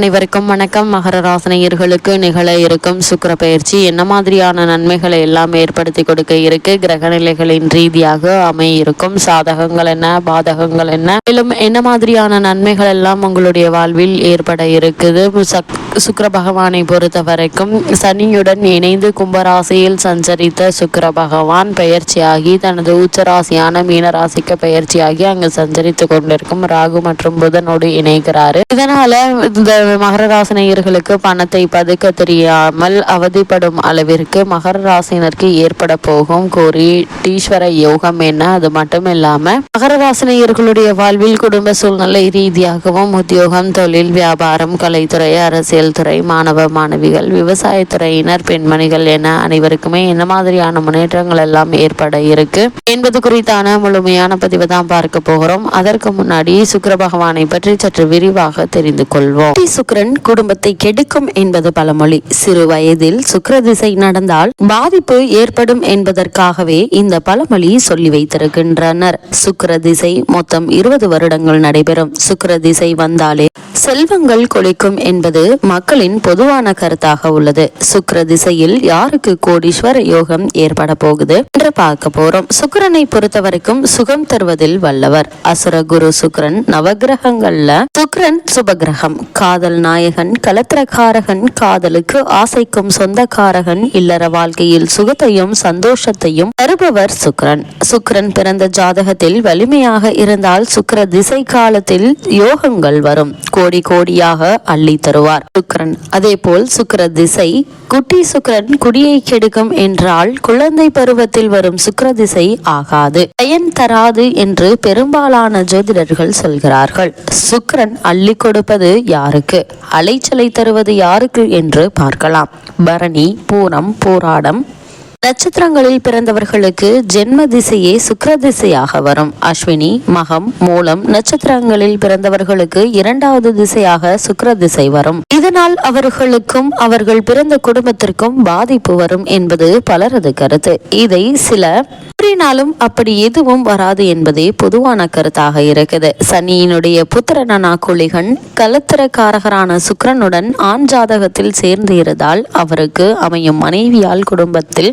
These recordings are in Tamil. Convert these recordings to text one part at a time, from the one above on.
அனைவருக்கும் வணக்கம். மகர ராசனையர்களுக்கு நிகழ இருக்கும் சுக்கிர பயிற்சி என்ன மாதிரியான நன்மைகளை எல்லாம் ஏற்படுத்தி கொடுக்க இருக்கு? கிரக நிலைகளின் ரீதியாக அமைய இருக்கும் சாதகங்கள் என்ன? பாதகங்கள் என்ன? மேலும் என்ன மாதிரியான நன்மைகள் எல்லாம் உங்களுடைய வாழ்வில் ஏற்பட இருக்குது? சக்- பகவானை பொறுத்த வரைக்கும் சனியுடன் இணைந்து கும்பராசியில் சஞ்சரித்த சுக்கர பகவான் பெயர்ச்சியாகி தனது உச்சராசியான மீனராசிக்கு பெயர்ச்சியாகி அங்கு சஞ்சரித்து கொண்டிருக்கும் ராகு மற்றும் புதனோடு இணைகிறாரு. இதனால இந்த மகர ராசினியர்களுக்கு பணத்தை பதுக்க தெரியாமல் அவதிப்படும் அளவிற்கு மகர ராசினருக்கு ஏற்பட போகும் கோரீட்டீஸ்வர யோகம் என்ன? அது மட்டும் இல்லாம மகர ராசினியர்களுடைய வாழ்வில் குடும்ப சூழ்நிலை ரீதியாகவும் உத்தியோகம் தொழில் வியாபாரம் கலைத்துறை அரசியல் துறை மாணவ மாணவிகள் விவசாயத்துறையினர் பெண்மணிகள் என அனைவருக்குமே என்ன மாதிரியான முன்னேற்றங்கள் எல்லாம் ஏற்பட இருக்கு என்பது குறித்தான முழுமையான பதிவு தான் பார்க்க போகிறோம். அதற்கு முன்னாடி சுக்கர பகவானை பற்றி சற்று விரிவாக தெரிந்து கொள்வோம். சுக்கிரன் குடும்பத்தை கெடுக்கும் என்பது பழமொழி. சிறு வயதில் சுக்கர திசை நடந்தால் பாதிப்பு ஏற்படும் என்பதற்காகவே இந்த பழமொழி சொல்லி வைத்திருக்கின்றனர். சுக்கர திசை மொத்தம் இருபது வருடங்கள் நடைபெறும். சுக்கர திசை வந்தாலே செல்வங்கள் கொலைக்கும் என்பது மக்களின் பொதுவான கருத்தாக உள்ளது. சுக்கர திசையில் யாருக்கு கோடீஸ்வர யோகம் ஏற்பட போகுது என்று பார்க்க போறோம். சுக்கரனை பொறுத்த வரைக்கும் சுகம் தருவதில் வல்லவர். அசுர குரு சுக்கரன் நவகிரகங்கள்ல சுக்கரன் சுபகிரகம். காதல் நாயகன் கலத்திரக்காரகன் காதலுக்கு ஆசைக்கும் சொந்தக்காரகன் இல்லற வாழ்க்கையில் சுகத்தையும் சந்தோஷத்தையும் தருபவர் சுக்கரன். சுக்கரன் பிறந்த ஜாதகத்தில் வலிமையாக இருந்தால் சுக்கர திசை காலத்தில் யோகங்கள் வரும். கோடி கோடியாக அள்ளி தருவார். சுக்கரன். அதே போல் திசை குட்டி சுக்கரன் குடியை கெடுக்கும் என்றால் குழந்தை பருவத்தில் வரும் சுக்கர திசை ஆகாது. பயன் தராது என்று பெரும்பாலான ஜோதிடர்கள் சொல்கிறார்கள். சுக்கரன் அள்ளி கொடுப்பது யாருக்கு? அலைச்சலை தருவது யாருக்கு என்று பார்க்கலாம். பரணி பூரம் போராடம் நட்சத்திரங்களில் பிறந்தவர்களுக்கு ஜென்ம திசையே சுக்கர திசையாக வரும். அஸ்வினி மகம் மூலம் நட்சத்திரங்களில் பிறந்தவர்களுக்கு இரண்டாவது திசையாக சுக்கர திசை வரும். இதனால் அவர்களுக்கும் அவர்கள் பிறந்த குடும்பத்திற்கும் பாதிப்பு வரும் என்பது பலரது கருத்து. இதை சில கூறினாலும் அப்படி எதுவும் வராது என்பதே பொதுவான கருத்தாக இருக்குது. சனியினுடைய புத்திரனான குளிகன் கலத்திரக்காரகரான சுக்கிரனுடன் ஆண் ஜாதகத்தில் சேர்ந்து இருந்தால் அவருக்கு அமையும் மனைவியால் குடும்பத்தில்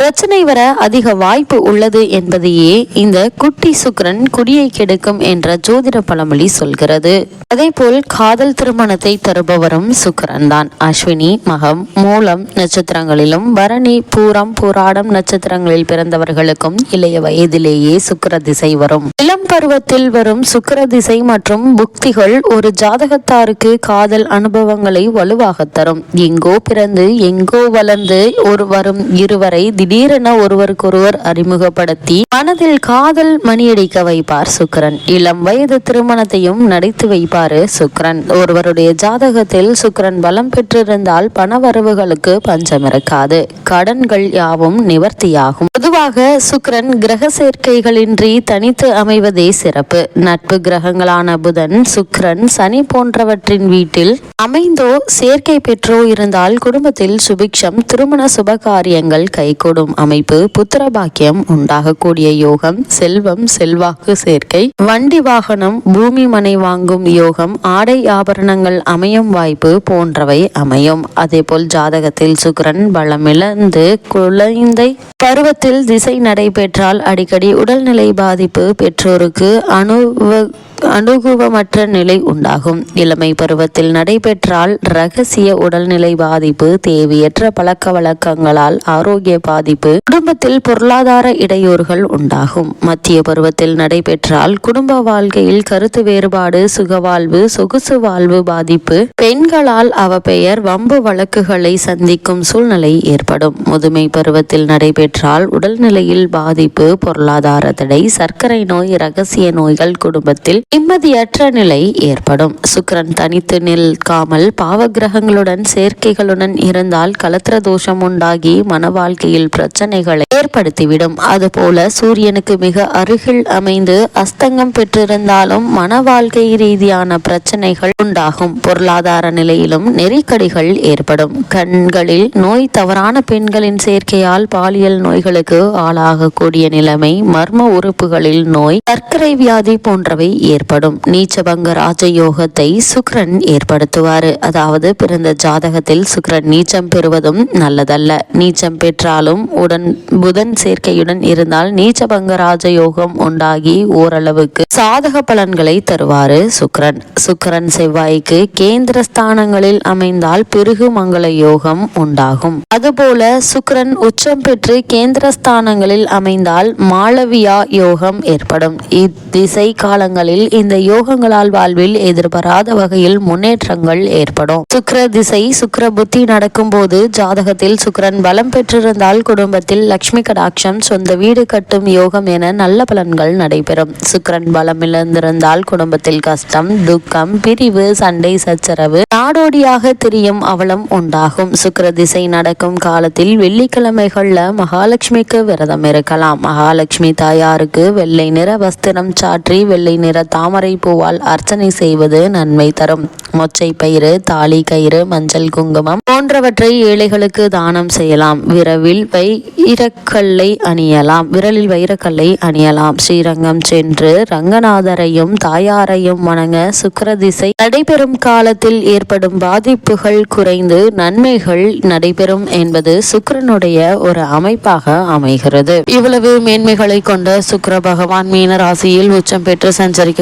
பிரச்சனை வர அதிக வாய்ப்பு உள்ளது என்பதையே இந்த குட்டி சுக்கிரன் குடியை கெடுக்கும் என்ற ஜோதிட பழமொழி சொல்கிறது. அதேபோல் காதல் திருமணத்தை தருபவரும் சுக்கிரன் தான் அஸ்வினி மகம் மூலம் நட்சத்திரங்களிலும் பரணி பூரம் பூராடம் நட்சத்திரங்களில் பிறந்தவர்களுக்கும் இளைய வயதிலேயே சுக்கர திசை வரும். இளம் பருவத்தில் வரும் சுக்கர திசை மற்றும் புக்திகள் ஒரு ஜாதகத்தாருக்கு காதல் அனுபவங்களை வலுவாக தரும். எங்கோ பிறந்து எங்கோ வளர்ந்து ஒரு வரும் இருவரை திடீரென ஒருவருக்கொருவர் அறிமுகப்படுத்தி மனதில் காதல் மணியடிக்க வைப்பார் சுக்கிரன். இளம் வயது திருமணத்தையும் நடித்து வைப்பாரு சுக்கரன். ஒருவருடைய ஜாதகத்தில் சுக்கரன் பலம் பெற்றிருந்தால் பணவரவுகளுக்கு பஞ்சம் இருக்காது கடன்கள் யாவும் நிவர்த்தியாகும். பொதுவாக சுக்கரன் கிரக சேர்க்கைகளின்றி தனித்து அமைவதே சிறப்பு. நட்பு கிரகங்களான புதன் சுக்கரன் சனி போன்றவற்றின் வீட்டில் அமைந்தோ சேர்க்கை பெற்றோ இருந்தால் குடும்பத்தில் சுபிக்ஷம் திருமண சுபகாரியங்கள் கைகூடும். அமைப்பு புத்திர பாக்கியம் உண்டாகக்கூடிய யோகம் செல்வம் செல்வாக்கு சேர்க்கை வண்டி வாகனம் பூமி மனை வாங்கும் யோகம் ஆடை ஆபரணங்கள் அமையும் வாய்ப்பு போன்றவை அமையும். அதேபோல் ஜாதகத்தில் சுக்கிரன் பலமிழந்து குழந்தை பருவத்தில் திசை நடைபெற்றால் அடிக்கடி உடல்நிலை பாதிப்பு பெற்றோருக்கு அணுவ அனுகூபமற்ற நிலை உண்டாகும். இளமை பருவத்தில் நடைபெற்றால் ரகசிய உடல்நிலை பாதிப்பு தேவையற்ற பழக்க வழக்கங்களால் ஆரோக்கிய பாதிப்பு குடும்பத்தில் பொருளாதார இடையூறுகள் உண்டாகும். மத்திய பருவத்தில் நடைபெற்றால் குடும்ப வாழ்க்கையில் கருத்து வேறுபாடு சுகவாழ்வு சொகுசு வாழ்வு பாதிப்பு பெண்களால் அவப்பெயர் வம்பு வழக்குகளை சந்திக்கும் சூழ்நிலை ஏற்படும். முதுமை பருவத்தில் நடைபெற்றால் உடல்நிலையில் பாதிப்பு பொருளாதார தடை சர்க்கரை நோய் ரகசிய நோய்கள் குடும்பத்தில் நிம்மதியற்ற நிலை ஏற்படும். சுக்கிரன் தனித்து நிற்காமல் பாவகிரகங்களுடன் சேர்க்கைகளுடன் இருந்தால் கலத்திர தோஷம் உண்டாகி மன வாழ்க்கையில் பிரச்சனைகளை ஏற்படுத்திவிடும். அதுபோல சூரியனுக்கு மிக அருகில் அமைந்து அஸ்தங்கம் பெற்றிருந்தாலும் மன வாழ்க்கை ரீதியான பிரச்சனைகள் உண்டாகும். பொருளாதார நிலையிலும் நெருக்கடிகள் ஏற்படும். கண்களில் நோய் தவறான பெண்களின் சேர்க்கையால் பாலியல் நோய்களுக்கு ஆளாகக்கூடிய நிலைமை மர்ம உறுப்புகளில் நோய் சர்க்கரை வியாதி போன்றவை ஏற்படும். நீச்சபங்க ராஜயோகத்தை சுக்கிரன் ஏற்படுத்துவார். அதாவது பிறந்த ஜாதகத்தில் சுக்கிரன் நீச்சம் பெறுவதும் நல்லதல்ல. நீச்சம் பெற்றாலும் உடன் புதன் சேர்க்கையுடன் இருந்தால் நீச்சபங்க ராஜயோகம் உண்டாகி ஓரளவுக்கு சாதக பலன்களை தருவாரு சுக்கிரன் சுக்கிரன் செவ்வாய்க்கு கேந்திர ஸ்தானங்களில் அமைந்தால் பிருகு மங்கள யோகம் உண்டாகும். அதுபோல சுக்ரன் உச்சம் பெற்று கேந்திர ஸ்தானங்களில் அமைந்தால் மாளவியா யோகம் ஏற்படும். இத்திசை காலங்களில் இந்த யோகங்களால் வாழ்வில் எதிர்பாராத வகையில் முன்னேற்றங்கள் ஏற்படும். சுக்கர திசை சுக்கிர புத்தி நடக்கும் போது ஜாதகத்தில் சுக்கிரன் பலம் பெற்றிருந்தால் குடும்பத்தில் லக்ஷ்மி கடாட்சம் சொந்த வீடு கட்டும் யோகம் என நல்ல பலன்கள் நடைபெறும். சுக்கிரன் பலம் இழந்திருந்தால் குடும்பத்தில் கஷ்டம் துக்கம் பிரிவு சண்டை சச்சரவு நாடோடியாக திரியும் அவலம் உண்டாகும். சுக்கர திசை நடக்கும் காலத்தில் வெள்ளிக்கிழமைகள்ல மகாலட்சுமிக்கு விரதம் இருக்கலாம். மகாலட்சுமி தாயாருக்கு வெள்ளை நிற வஸ்திரம் சாற்றி வெள்ளை நிற தாமரை பூவால் அர்ச்சனை செய்வது நன்மை தரும். மொச்சை பயிறு தாலி கயிறு மஞ்சள் குங்குமம் போன்றவற்றை ஏழைகளுக்கு தானம் செய்யலாம். விரவில் வைரக்கல்லை அணியலாம். விரலில் வைரக்கல்லை அணியலாம். ஸ்ரீரங்கம் சென்று ரங்கநாதரையும் தாயாரையும் வணங்க சுக்கர திசை நடைபெறும் காலத்தில் ஏற்படும் பாதிப்புகள் குறைந்து நன்மைகள் நடைபெறும் என்பது சுக்கரனுடைய ஒரு அமைப்பாக அமைகிறது. இவ்வளவு மேன்மைகளை கொண்ட சுக்கர பகவான் மீன ராசியில் உச்சம் பெற்று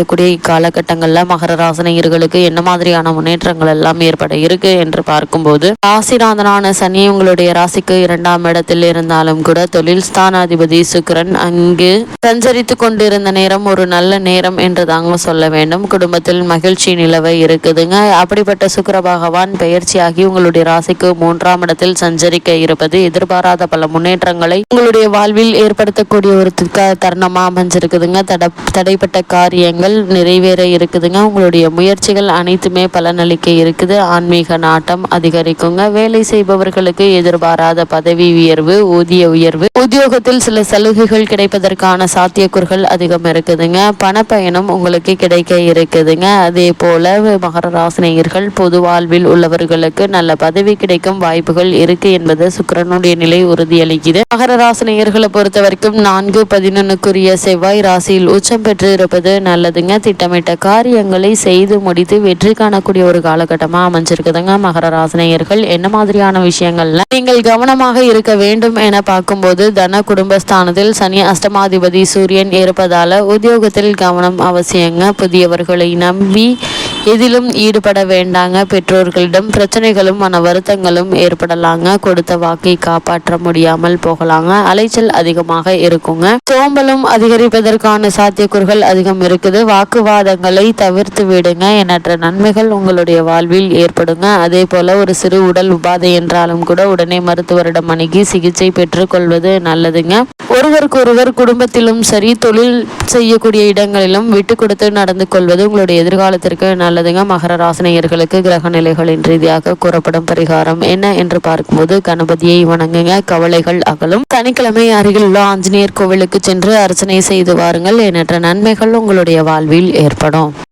சஞ்சரிக்கக்கூடிய இக்காலகட்டங்களில் மகர ராசினியர்களுக்கு என்ன மாதிரியான முன்னேற்றங்கள் எல்லாம் ஏற்பட இருக்கு என்று பார்க்கும்போது ராசிநாதனான சனி உங்களுடைய ராசிக்கு இரண்டாம் இடத்தில் இருந்தாலும் கூட தொழில் ஸ்தானாதிபதி சுக்கரன் அங்கு சஞ்சரித்து கொண்டிருந்த நேரம் ஒரு நல்ல நேரம் என்று தாங்க சொல்ல வேண்டும். குடும்பத்தில் மகிழ்ச்சி நிலவை இருக்குதுங்க. அப்படிப்பட்ட சுக்கர பகவான் பெயர்ச்சியாகி உங்களுடைய ராசிக்கு மூன்றாம் இடத்தில் சஞ்சரிக்க இருப்பது எதிர்பாராத பல முன்னேற்றங்களை உங்களுடைய வாழ்வில் ஏற்படுத்தக்கூடிய ஒரு தருணமா அமைஞ்சிருக்குதுங்க. தட தடைப்பட்ட காரியங்கள் நிறைவேற இருக்குதுங்க. உங்களுடைய முயற்சிகள் அனைத்துமே பலனளிக்க இருக்குது. ஆன்மீக நாட்டம் அதிகரிக்குங்க. வேலை செய்பவர்களுக்கு எதிர்பாராத பதவி உயர்வு ஊதிய உயர்வு உத்தியோகத்தில் சில சலுகைகள் கிடைப்பதற்கான சாத்தியக்கூறுகள் அதிகம் இருக்குதுங்க. பணப்பயணம் உங்களுக்கு கிடைக்க இருக்குதுங்க. அதே போல மகர ராசினியர்கள் பொது வாழ்வில் உள்ளவர்களுக்கு நல்ல பதவி கிடைக்கும் வாய்ப்புகள் இருக்கு என்பது சுக்கரனுடைய நிலை உறுதியளிக்குது. மகர ராசினியர்களை பொறுத்த வரைக்கும் நான்கு பதினொன்னுக்குரிய செவ்வாய் ராசியில் உச்சம் பெற்று இருப்பது நல்லதுங்க. திட்டமிட்ட காரியங்களை செய்து முடித்து வெற்றி காணக்கூடிய ஒரு காலகட்டமா அமைஞ்சிருக்குதுங்க மகர ராசினியர்கள். என்ன மாதிரியான விஷயங்கள்ல நீங்கள் கவனமாக இருக்க வேண்டும் என பார்க்கும்போது தன குடும்பஸ்தானத்தில் சனி அஷ்டமாதிபதி சூரியன் இருப்பதால உத்தியோகத்தில் கவனம் அவசியங்க. புதியவர்களை நம்பி எதிலும் ஈடுபட வேண்டாங்க. பெற்றோர்களிடம் பிரச்சனைகளும் மன வருத்தங்களும் ஏற்படலாங்க. கொடுத்த வாக்கை காப்பாற்ற முடியாமல் போகலாங்க. அலைச்சல் அதிகமாக இருக்குங்க. சோம்பலும் அதிகரிப்பதற்கான சாத்தியக்கூறுகள் அதிகம் இருக்குது. வாக்குவாதங்களை தவிர்த்து விடுங்க. எண்ணற்ற நன்மைகள் உங்களுடைய வாழ்வில் ஏற்படுங்க. அதே போல ஒரு சிறு உடல் உபாதை என்றாலும் கூட உடனே மருத்துவரிடம் அணுகி சிகிச்சை பெற்றுக்கொள்வது நல்லதுங்க. ஒருவருக்கொருவர் குடும்பத்திலும் சரி தொழில் செய்யக்கூடிய இடங்களிலும் விட்டு கொடுத்து நடந்து கொள்வது உங்களுடைய எதிர்காலத்திற்கு நல்ல நல்லதுங்க. மகர ராசினியர்களுக்கு கிரக நிலைகளின் ரீதியாக கூறப்படும் பரிகாரம் என்ன என்று பார்க்கும்போது கணபதியை வணங்குங்க. கவலைகள் அகலும். சனிக்கிழமை அருகில் உள்ள ஆஞ்சநேயர் கோவிலுக்கு சென்று அர்ச்சனை செய்து வாருங்கள். எண்ணற்ற நன்மைகள் உங்களுடைய வாழ்வில் ஏற்படும்.